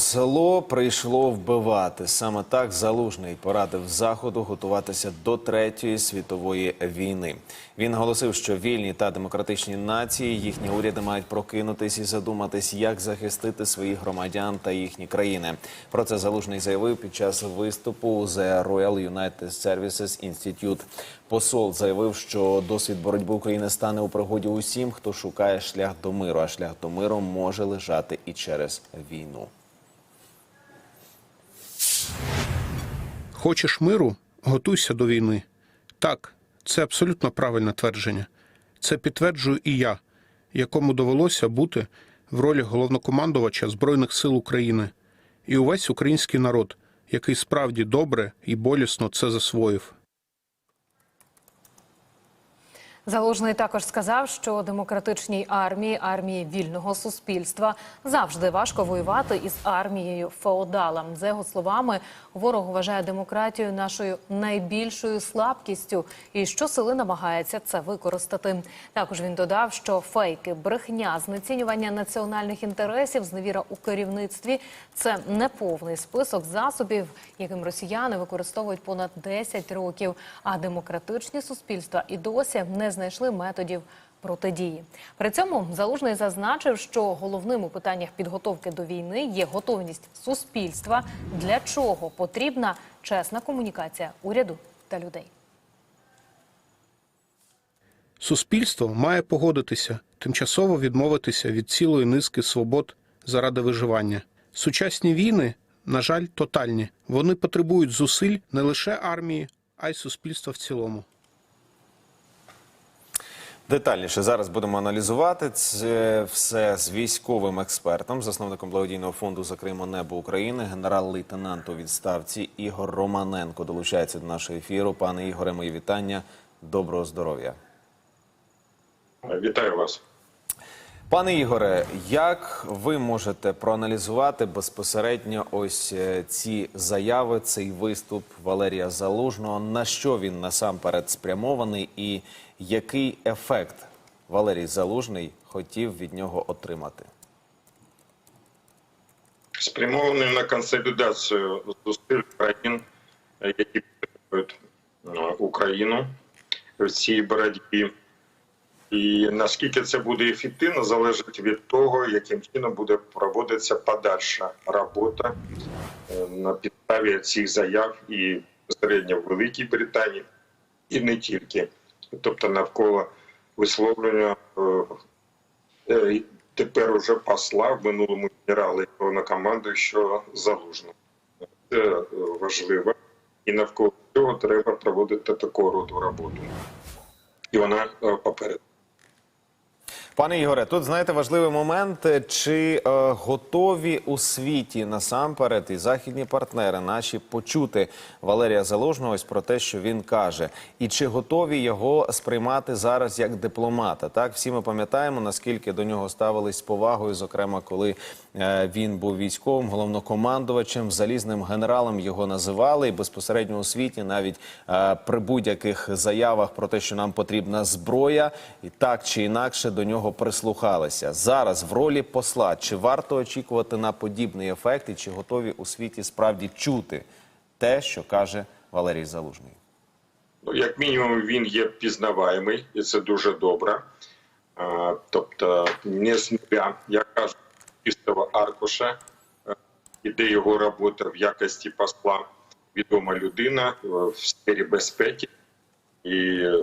Зло прийшло вбивати. Саме так залужний порадив заходу готуватися до третьої світової війни. Він оголосив, що вільні та демократичні нації їхні уряди мають прокинутись і задуматись, як захистити своїх громадян та їхні країни. Про це залужний заявив під час виступу The Royal United Services Institute. Посол заявив, що досвід боротьби України стане у пригоді усім, хто шукає шлях до миру. А шлях до миру може лежати і через війну. Хочеш миру? Готуйся до війни. Так, це абсолютно правильне твердження. Це підтверджую і я, якому довелося бути в ролі головнокомандувача Збройних сил України, і увесь український народ, який справді добре і болісно це засвоїв. Залужний також сказав, що демократичній армії, армії вільного суспільства, завжди важко воювати із армією феодала. За його словами, ворог вважає демократію нашою найбільшою слабкістю і щосили намагається це використати. Також він додав, що фейки, брехня, знецінювання національних інтересів, зневіра у керівництві це неповний список засобів, яким росіяни використовують понад 10 років. А демократичні суспільства і досі не знайшли методів протидії. При цьому залужний зазначив, що головним у питаннях підготовки до війни є готовність суспільства, для чого потрібна чесна комунікація уряду та людей. Суспільство має погодитися, тимчасово відмовитися від цілої низки свобод заради виживання. Сучасні війни, на жаль, тотальні. Вони потребують зусиль не лише армії, а й суспільства в цілому. Детальніше зараз будемо аналізувати це все з військовим експертом, засновником благодійного фонду «Закриємо небо України, генерал-лейтенант у відставці Ігор Романенко долучається до нашого ефіру. Пане Ігоре, мої вітання. Доброго здоров'я. Вітаю вас. Пане Ігоре, як ви можете проаналізувати безпосередньо ось е, ці заяви, цей виступ Валерія Залужного? На що він насамперед спрямований, і який ефект Валерій Залужний хотів від нього отримати? Спрямований на консолідацію зусиль країн, які підтримують е, Україну в цій боротьбі. І наскільки це буде ефективно, залежить від того, яким чином буде проводитися подальша робота е, на підставі цих заяв і безпосередньо в Великій Британії, і не тільки, тобто навколо висловлення е, е, тепер уже посла в минулому генерала на команду, що залужно. Це е, важливо, і навколо цього треба проводити такого роду роботу. І вона е, попереду. Пане Ігоре, тут знаєте важливий момент. Чи е, готові у світі насамперед і західні партнери наші почути Валерія Залужного ось про те, що він каже, і чи готові його сприймати зараз як дипломата? Так, всі ми пам'ятаємо, наскільки до нього ставились з повагою, зокрема, коли е, він був військовим головнокомандувачем, залізним генералом його називали, і безпосередньо у світі навіть е, при будь-яких заявах про те, що нам потрібна зброя, і так чи інакше до нього прислухалися. Зараз в ролі посла чи варто очікувати на подібний ефект, і чи готові у світі справді чути те, що каже Валерій Залужний? Ну, як мінімум, він є пізнаваємий, і це дуже добре. Тобто, не з нуля, як кажуть, чистого аркуша, е, іде його робота в якості посла відома людина е, в сфері безпеки, і е,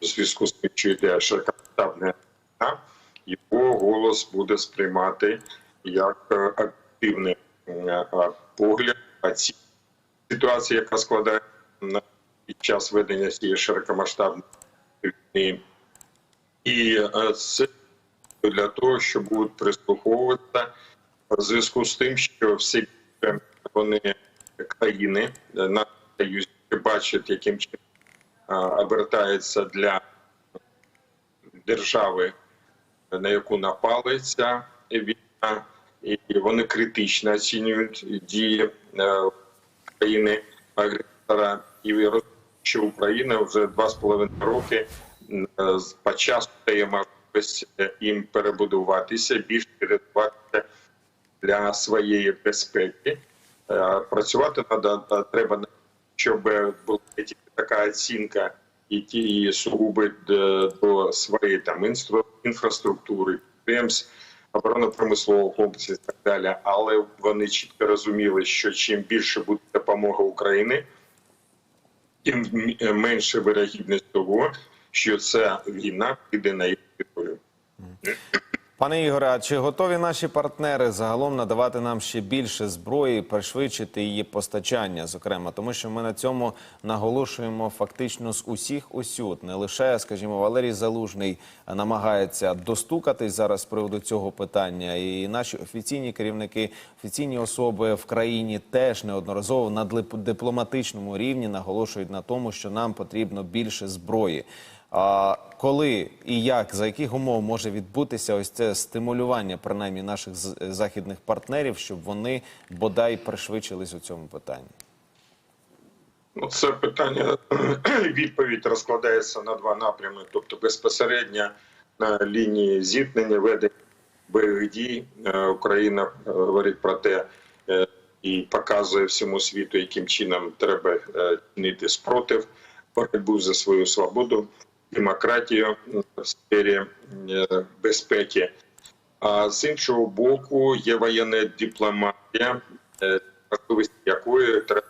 в зв'язку з тим, що йде широкомасштабна війна, його голос буде сприймати як е, активний е, е, погляд на ці ситуації, яка складається на під час ведення цієї широкомасштабної війни. І це для того, що будуть прислуховуватися в зв'язку з тим, що всі вони країни на союзі бачать, яким чином обертається для держави, на яку напали ця війна, і вони критично оцінюють дії е, країни агресора і розуміють, що Україна вже два з половиною роки е, з- почасу дає можливість е, їм перебудуватися, більш підготуватися для своєї безпеки. Працювати треба, щоб була така оцінка, які і сугубо е, до своєї там інфраструктури, підприємств, оборонно-промислового комплексу і так далі. Але вони чітко розуміли, що чим більше буде допомога України, тим е, менше вирогідність того, що ця війна піде на їх територію. Пане Ігоре, а чи готові наші партнери загалом надавати нам ще більше зброї, пришвидшити її постачання, зокрема, тому що ми на цьому наголошуємо фактично з усіх усюд. Не лише, скажімо, Валерій Залужний намагається достукатись зараз з приводу цього питання, і наші офіційні керівники, офіційні особи в країні теж неодноразово на дипломатичному рівні наголошують на тому, що нам потрібно більше зброї. Коли і як за яких умов може відбутися ось це стимулювання, принаймні наших західних партнерів, щоб вони бодай пришвидшились у цьому питанні? Ну, це питання відповідь розкладається на два напрями, тобто безпосередньо на лінії зіткнення ведення бойових дій. Е, Україна е, говорить про те е, і показує всьому світу, яким чином треба чинити спротив, боротьбу за свою свободу, демократію в сфері е, безпеки. А з іншого боку, є воєнна дипломатія, е, якої треба.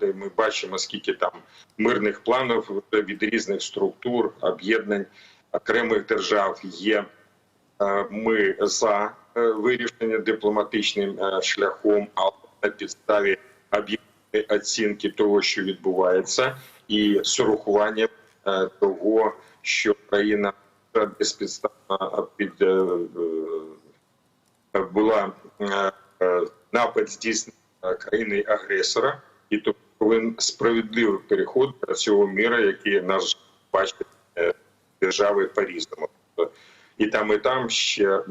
Ми бачимо, скільки там мирних планів від різних структур, об'єднань окремих держав є. Е, Ми за е, вирішення дипломатичним е, шляхом, але на підставі об'єктивної оцінки того, що відбувається, і з урахуванням е, того, що країна безпідставно під е, е, була е, е, напад здійснений е, країни агресора, і то повинен справедливий переход до цього міра, який наш бачить е, держави по-різному. Тобто І там, і там ще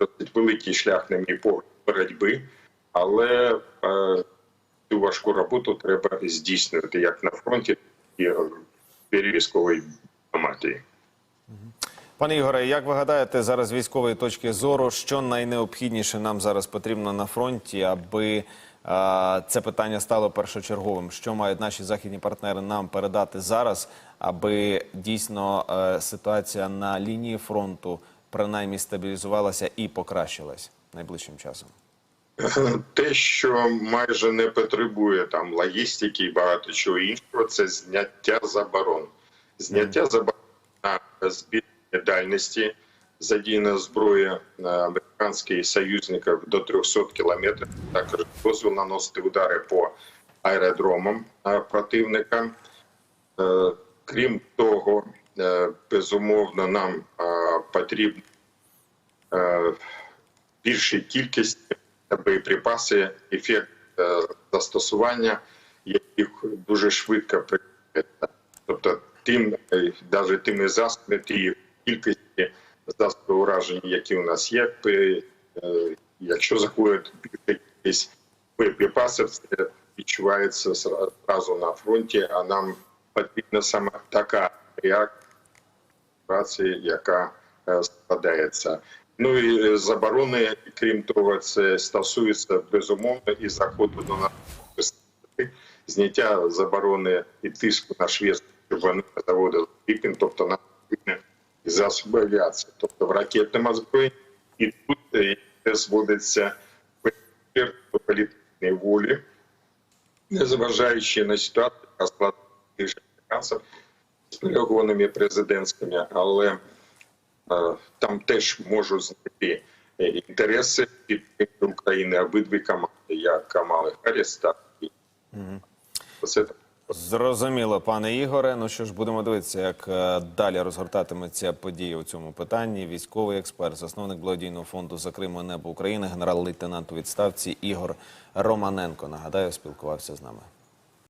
досить великий шлях, на мій погляд, боротьби, але е, цю важку роботу треба здійснювати як на фронті, і сфері військової дипломатії. Пане Ігоре, як ви гадаєте, зараз військової точки зору, що найнеобхідніше нам зараз потрібно на фронті, аби е, це питання стало першочерговим? Що мають наші західні партнери нам передати зараз, аби дійсно е, ситуація на лінії фронту принаймні стабілізувалася і покращилась найближчим часом? Те, що майже не потребує там логістики і багато чого іншого, це зняття заборон. Зняття заборон на збільшення дальності, задіяна зброя американських союзників до 300 кілометрів, також дозвіл наносити удари по аеродромам е, противника. Е, Крім того, е, безумовно, нам потрібно е, більшій кількості боєприпаси, ефект е, застосування, яких дуже швидко прийметься. Тобто тим, навіть тими засобами, тієї кількості засобів ураження, які у нас є, е, якщо заходить більша кількість боєприпасів, це відчувається зразу на фронті, а нам потрібна саме така реакція, яка е, складається. Ну і е, заборони, крім того, це стосується безумовно і заходу до нас зняття заборони і тиску на Швецію, щоб вони заводили пікінг, тобто на засоби авіації, тобто в ракетному озброєнні. І тут е, зводиться до політичної волі, незважаючи на ситуацію, яка складається з переговорними президентськими, але там теж можуть знайти е, інтереси підтримки України обидві команди, як Камали Харріс, так і це Зрозуміло, пане Ігоре. Ну що ж, будемо дивитися, як е, далі розгортатиметься події у цьому питанні. Військовий експерт, засновник благодійного фонду за Криму небо України, генерал-лейтенант у відставці Ігор Романенко. Нагадаю, спілкувався з нами.